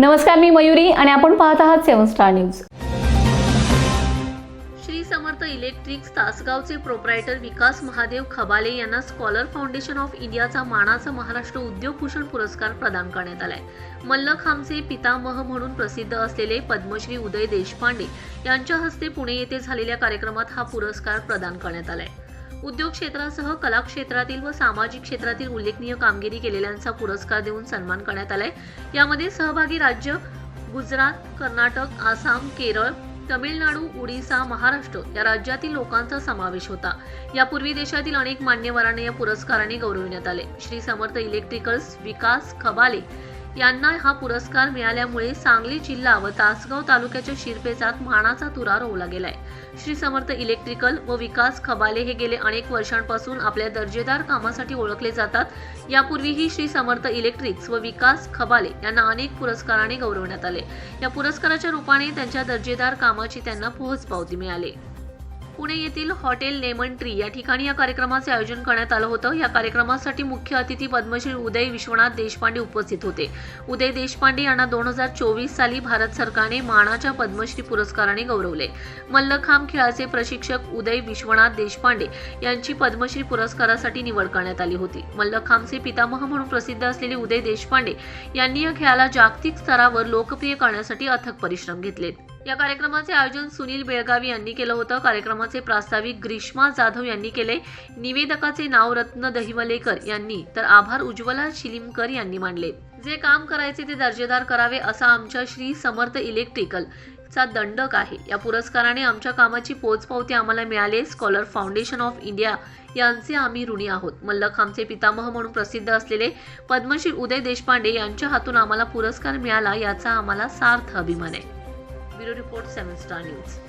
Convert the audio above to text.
नमस्कार मी मयुरी आणि आपण पाहत आहात seven star news. Shri Samarth electrics तासगावचे proprietor Vikas Mahadev Khabale यांना स्कॉलर फाउंडेशन ऑफ इंडियाचा मानाचा महाराष्ट्र उद्योगभूषण पुरस्कार प्रदान करण्यात आलाय. मल्लखांबचे पितामह म्हणून प्रसिद्ध असलेले पद्मश्री उदय देशपांडे यांच्या हस्ते पुणे येथे झालेल्या कार्यक्रमात हा पुरस्कार प्रदान करण्यात आलाय. उद्योग क्षेत्रासह कला क्षेत्रातील व सामाजिक क्षेत्रातील उल्लेखनीय कामगिरी केलेल्यांचा पुरस्कार देऊन सन्मान करण्यात आलाय. यामध्ये सहभागी राज्य गुजरात कर्नाटक आसाम केरळ तमिळनाडू ओडिसा महाराष्ट्र या राज्यातील लोकांचा समावेश होता. यापूर्वी देशातील अनेक मान्यवरांना या पुरस्काराने गौरविण्यात आले. श्री समर्थ इलेक्ट्रिकल्स विकास खबाले यांना हा पुरस्कार मिळाल्यामुळे सांगली जिल्हा व तासगाव तालुक्याच्या शिरपेचात मानाचा तुरा रोवला गेलाय. श्री समर्थ इलेक्ट्रिकल व विकास खबाले हे गेले अनेक वर्षांपासून आपल्या दर्जेदार कामासाठी ओळखले जातात. यापूर्वीही श्री समर्थ इलेक्ट्रिक्स व विकास खबाले यांना अनेक पुरस्काराने गौरवण्यात आले. या पुरस्काराच्या रूपाने त्यांच्या दर्जेदार कामाची त्यांना पोहोचपावती मिळाली. पुणे येथील हॉटेल लेमन ट्री या ठिकाणी या कार्यक्रमाचे आयोजन करण्यात आलं होतं. या कार्यक्रमासाठी मुख्य अतिथी पद्मश्री उदय विश्वनाथ देशपांडे उपस्थित होते. उदय देशपांडे यांना दोन हजार चोवीस साली भारत सरकारने मानाच्या पद्मश्री पुरस्काराने गौरवले. मल्लखांब खेळाचे प्रशिक्षक उदय विश्वनाथ देशपांडे यांची पद्मश्री पुरस्कारासाठी निवड करण्यात आली होती. मल्लखांबचे पितामह म्हणून प्रसिद्ध असलेले उदय देशपांडे यांनी या खेळाला जागतिक स्तरावर लोकप्रिय करण्यासाठी अथक परिश्रम घेतले. या कार्यक्रमाचे आयोजन सुनील बेळगावी यांनी केलं होतं. कार्यक्रमाचे प्रास्ताविक ग्रीष्मा जाधव यांनी केले. निवेदकाचे नाव रत्न दहिवलेकर यांनी. तर आभार उज्ज्वला शिलिमकर यांनी मांडले जे काम करायचे ते दर्जेदार करावे असा आमच्या श्री समर्थ इलेक्ट्रिकल चा दंडक आहे. या पुरस्काराने आमच्या कामाची पोचपावती आम्हाला मिळाले. स्कॉलर फाउंडेशन ऑफ इंडिया यांचे आम्ही ऋणी आहोत. मल्लखांबचे पितामह म्हणून प्रसिद्ध असलेले पद्मश्री उदय देशपांडे यांच्या हातून आम्हाला पुरस्कार मिळाला याचा आम्हाला सार्थ अभिमान आहे. Bureau report seven star news